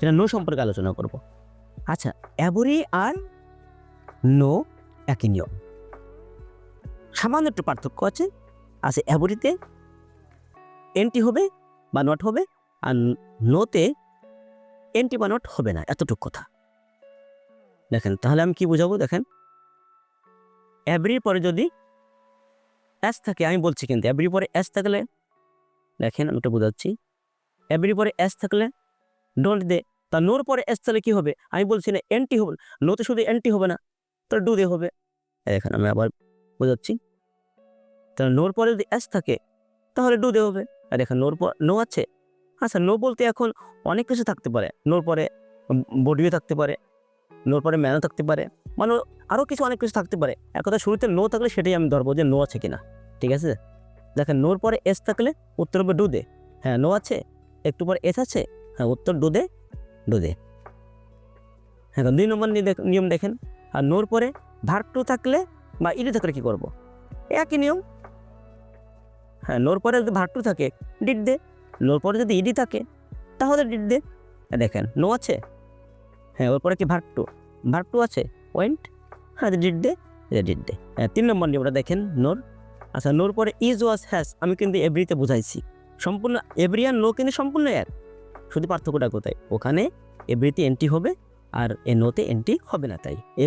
সেটা নো সম্পর্কে আলোচনা করব। আচ্ছা অ্যাবরি আর নো একই নিয়ম সামান্য একটু পার্থক্য আছে। আছে অ্যাবরিতে এনটি হবে বা নট হবে, আর নোতে এনটি বা নট হবে না, এতটুকু কথা। দেখেন, তাহলে আমি কি বুঝাবো, দেখেন। অ্যাবরির পরে যদি অ্যাস থাকে, আমি বলছি কিন্তু অ্যাবরির পরে অ্যাস থাকলে, দেখেন, আমি ওটা বোঝাচ্ছি। অ্যাবরির পরে অ্যাস থাকলে ডোন্ট দে তা নোর পরে এস তাহলে কি হবে? আমি বলছি না এনটি হবে নোতে শুধু এনটি হবে না। তাহলে ডু দে হবে। এই দেখেন, আমি আবার বোঝাচ্ছি। তাহলে নোর পরে যদি এস থাকে, তাহলে ডু দে হবে। আর এখানে নোর পর নো আছে। আচ্ছা নো বলতে এখন অনেক কিছু থাকতে পারে। নোর পরে বডিও থাকতে পারে, নোর পরে ম্যানও থাকতে পারে মানে আরও কিছু অনেক কিছু থাকতে পারে। এক কথা শুরুতে নো থাকলে সেটাই আমি ধরবো যে নো আছে কিনা। ঠিক আছে? দেখেন, নোর পরে এস থাকলে উত্তর হবে ডু দে হ্যাঁ নো আছে, একটু পরে এস আছে হ্যাঁ উত্তর ডু দে ডু দে হ্যাঁ দুই নম্বর নিয়ে নিয়ম দেখেন। আর নোর পরে ভার টু থাকলে বা ইডি থাকলে কী করব? একই নিয়ম। হ্যাঁ নোর পরে যদি ভার টু থাকে ডিট দে। নোর পরে যদি ইডি থাকে তাহলে ডিট দে। হ্যাঁ, দেখেন নো আছে। হ্যাঁ ওর পরে কি ভার টু টু আছে। পয়েন্ট হ্যাঁ ডিট দে ডিট দে। হ্যাঁ তিন নম্বর নিয়মটা দেখেন নোর। আচ্ছা নোর পরে ইজ ওয়াজ হ্যাস আমি কিন্তু এভরিতে বুঝাইছি। সম্পূর্ণ এভরি আর নো কিন্তু সম্পূর্ণ এক। শুধু পার্থক্যটা কোথায়? ওখানে এভরিতে এন্ট্রি হবে আর এ নোতে এন্ট্রি হবে না তাই।